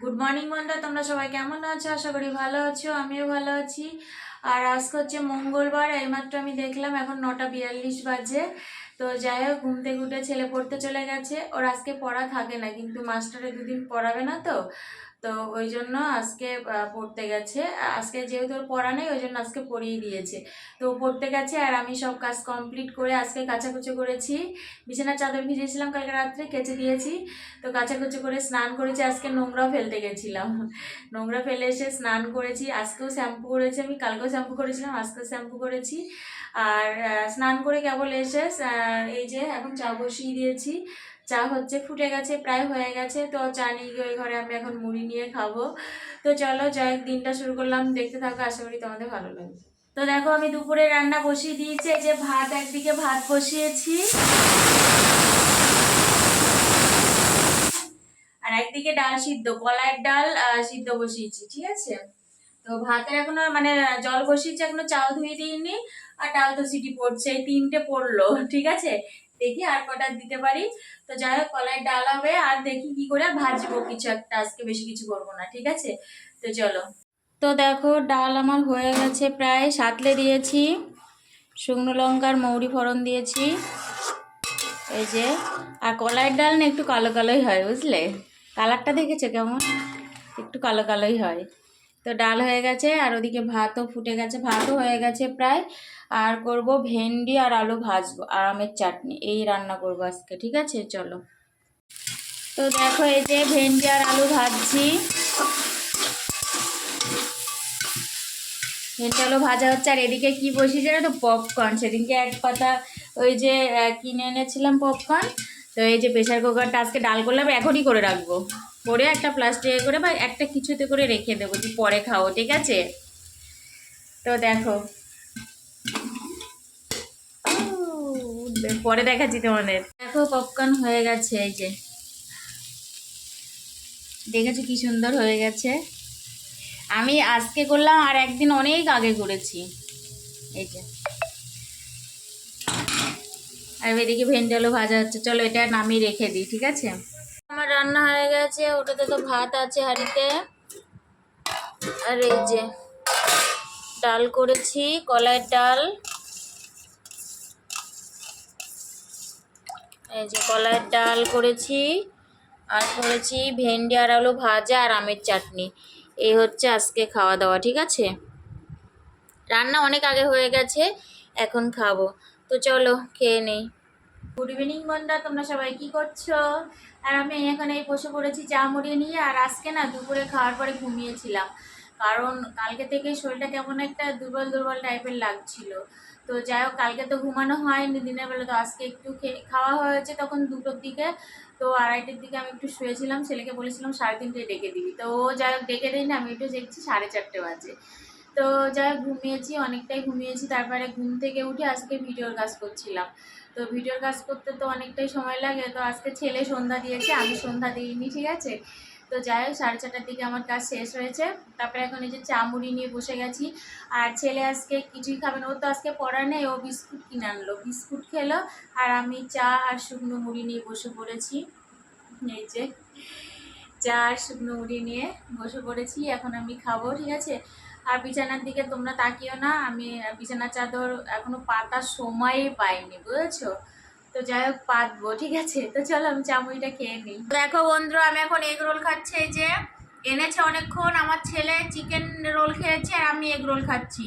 Good morning বন্ধুরা তোমরা সবাই কেমন আছো? আশা করি ভালো আছো, আমিও ভালো আছি। আর আজকে হচ্ছে মঙ্গলবার, এইমাত্র আমি দেখলাম এখন নটা বিয়াল্লিশ বাজে। তো যাই হোক ঘুমতে উঠে ছেলে পড়তে চলে গেছে। ওর আজকে পড়া থাকে না, কিন্তু মাস্টারে দুদিন পড়াবে না তো। তো ওই জন্য আজকে পড়তে গেছে। আজকে যেহেতু ওর পড়া নেই, ওই জন্য আজকে পড়িয়ে দিয়েছে। তো পড়তে গেছে আর আমি সব কাজ কমপ্লিট করে আজকে কাচাকুচি করেছি। বিছানার চাদর ভিজিয়েছিলাম কালকে রাত্রে, কেচে দিয়েছি। তো কাচাকুচি করে স্নান করেছি, আজকে নোংরা ফেলতে গেছিলাম। নোংরা ফেলে এসে স্নান করেছি, আজকেও শ্যাম্পু করেছি আমি, কালকেও শ্যাম্পু করেছিলাম, আজকেও শ্যাম্পু করেছি। আর স্নান করে কেবল এসে এই যে এখন চা বসিয়ে দিয়েছি। চা হচ্ছে, ফুটে গেছে, প্রায় হয়ে গেছে। তো চা নিয়ে গিয়ে ওই ঘরে আমি এখন মুড়ি নিয়ে খাব। তো চলো, যাই দিনটা শুরু করলাম। দেখতে থাকো, আশা করি তোমাদের ভালো লাগবে। তো দেখো, আমি দুপুরে রান্না বসিয়ে দিয়েছি। যে ভাত, একদিকে ভাত বসিয়েছি। আর একদিকে ডাল সিদ্ধ, কলাইয়ের ডাল সিদ্ধ বসিয়েছি, ঠিক আছে? তো ভাতের এখনও মানে জল বসিয়েছি, এখনও চাল ধুয়ে দিইনি। আর ডাল তো সিটি পড়ছে তিনটে পড়ল, ঠিক আছে? দেখি আর কটা দিতে পারি। তো যাই হোক কলাইয়ের ডাল হবে আর দেখি কি করে ভাজবো কিছু একটা। আজকে বেশি কিছু করব না, ঠিক আছে? তো চলো। তো দেখো, ডাল আমার হয়ে গেছে প্রায়, সাতলে দিয়েছি। শুকনো লঙ্কার মৌরি ফোড়ন দিয়েছি। এই যে, আর কলাইয়ের ডাল না একটু কালো কালোই হয়, বুঝলে? কালারটা দেখেছ কেমন? একটু কালো কালোই হয়। তো ডাল হয়ে গেছে আর ওদিকে ভাতও ফুটে গেছে, ভাতও হয়ে গেছে প্রায়। আর করব ভেন্ডি আর আলু ভাজবো, আর আমের চাটনি, এই রান্না করব আজকে, ঠিক আছে? চলো। তো দেখো এই যে ভেন্ডি আর আলু ভাজছি। ভেন্ডি আলু ভাজা হচ্ছে, আর এদিকে কি বসিয়েছে না তো? পপকর্ন সেদিনকে এক পাতা ওই যে কিনে এনেছিলাম পপকর্ন তো এই যে প্রেশার কুকারটা আজকে ডাল করলাম, এখনই করে রাখব। করে একটা প্লাস্টিকে করে বা একটা কিছুতে করে রেখে দেবো যে পরে খাও, ঠিক আছে? তো দেখো। পরে দেখাচ্ছি তোমাদের। দেখো পপকর্ন হয়ে গেছে, এই যে। দেখেছ কি সুন্দর হয়ে গেছে? আমি আজকে করলাম আর একদিন অনেক আগে করেছি। এই যে। আর এদিকে ভেন্ডি আলু ভাজা হচ্ছে। চলো এটা নামিয়ে রেখে দিই, ঠিক আছে? রান্না হয়ে গেছে, ওটাতে তো ভাত আছে হাঁড়িতে। আর এই যে ডাল করেছি, কলাইয়ের ডাল। এই যে কলাইয়ের ডাল করেছি, আর করেছি ভেন্ডি আর আলু ভাজা আর আমের চাটনি। এই হচ্ছে আজকে খাওয়া দাওয়া ঠিক আছে? রান্না অনেক আগে হয়ে গেছে, এখন খাব। তো চলো, খেয়ে নেই। গুড ইভিনিং বন্ধুরা তোমরা সবাই কি করছ? আর আমি এখানে এই বসে পড়েছি চা মুড়িয়ে নিয়ে, আর আজকে না দুপুরে খাওয়ার পরে ঘুমিয়েছিলাম। কারণ কালকে থেকে শরীরটা কেমন একটা দুর্বল দুর্বল টাইপের লাগছিল। তো যাই হোক, কালকে তো ঘুমানো হয়নি দিনের বেলা, তো আজকে একটু খাওয়া হয়েছে তখন দুটোর দিকে। তো আড়াইটের দিকে আমি একটু শুয়েছিলাম, ছেলেকে বলেছিলাম সাড়ে তিনটে ডেকে দিবি। তো ও যাই হোক, ডেকে দিই না আমি একটু দেখছি সাড়ে চারটে বাজে। তো যাই ঘুমিয়েছি, অনেকটাই ঘুমিয়েছি। তারপরে ঘুম থেকে উঠে আজকে ভিডিওর কাজ করছিলাম। তো ভিডিওর কাজ করতে তো অনেকটাই সময় লাগে। তো আজকে ছেলে সন্ধ্যা দিয়েছে, আমি সন্ধ্যা দিইনি, ঠিক আছে? তো যাই হোক, সাড়ে চারটার দিকে আমার কাজ শেষ হয়েছে। তারপরে এখন এই যে চা মুড়ি নিয়ে বসে গেছি। আর ছেলে আজকে কিছুই খাবে না। ও তো আজকে পড়া নেই, ও বিস্কুট কিনে আনলো। বিস্কুট খেলো, আর আমি চা আর শুকনো মুড়ি নিয়ে বসে পড়েছি। এই যে, চা আর শুকনো মুড়ি নিয়ে বসে পড়েছি। এখন আমি খাব, ঠিক আছে? আর বিছানার দিকে তোমরা তাকিও না। আমি বিছানার চাদর এখনও পাতার সময়ই পাইনি, বুঝেছ? তো যাই হোক, পাতবো, ঠিক আছে? তো চলো, আমি চামুইটা খেয়ে নিই। দেখো বন্ধুরা, আমি এখন এগ রোল খাচ্ছি যে এনেছে অনেকক্ষণ। আমার ছেলে চিকেন রোল খেয়েছে আর আমি এগ রোল খাচ্ছি।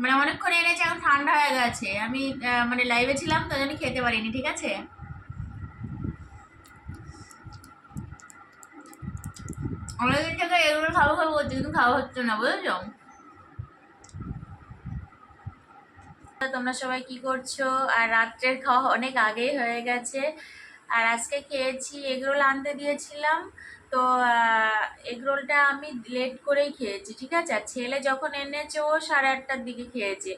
মানে অনেকক্ষণ এনেছে, এখন ঠান্ডা হয়ে গেছে। আমি মানে লাইভে ছিলাম, তো জন্য খেতে পারিনি, ঠিক আছে? অনেকদিন থেকে এগুলো খাব খাব করছি কিন্তু খাওয়া হচ্ছে না, বুঝেছ? তোমরা সবাই কি করছ? আর রাত্রের খাওয়া অনেক আগেই হয়ে গেছে। আর আজকে খেয়েছি এগরোল আনতে দিয়েছিলাম। তো এগরোলটা আমি লেট করেই খেয়েছি, ঠিক আছে? আর ছেলে যখন এনেছে ও সাড়ে আটটার দিকে খেয়েছে।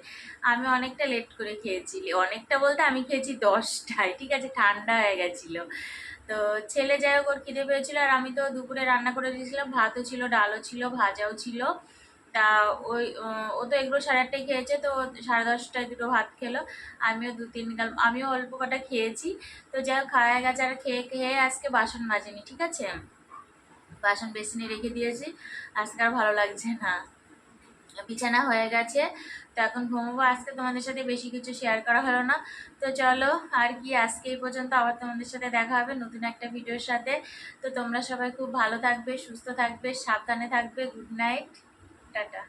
আমি অনেকটা লেট করে খেয়েছি। অনেকটা বলতে আমি খেয়েছি দশটায়, ঠিক আছে? ঠান্ডা হয়ে গেছিল। তো ছেলে যাই হোক, ওর খিদে পেয়েছিলো। আর আমি তো দুপুরে রান্না করে দিয়েছিলাম। ভাতও ছিল, ডালও ছিল, ভাজাও ছিল। তা ওই, ও তো এগুলো সাড়ে আটটায় খেয়েছে, তো সাড়ে দশটায় দুটো ভাত খেলো। আমিও দু তিন গাল, আমিও অল্প কটা খেয়েছি। তো হোক, খাওয়া গেছে আর খেয়ে খেয়ে আজকে বাসন মাজেনি, ঠিক আছে? বাসন বেসিনে রেখে দিয়েছি, আজকে আর ভালো লাগছে না। বিছানা হয়ে গেছে, তো এখন ঘুমোবো। আজকে তোমাদের সাথে বেশি কিছু শেয়ার করা হলো না। তো চলো, আর কি, আজকে এই পর্যন্ত আবার তোমাদের সাথে দেখা হবে নতুন একটা ভিডিওর সাথে। তো তোমরা সবাই খুব ভালো থাকবে, সুস্থ থাকবে, সাবধানে থাকবে গুড নাইট টাটা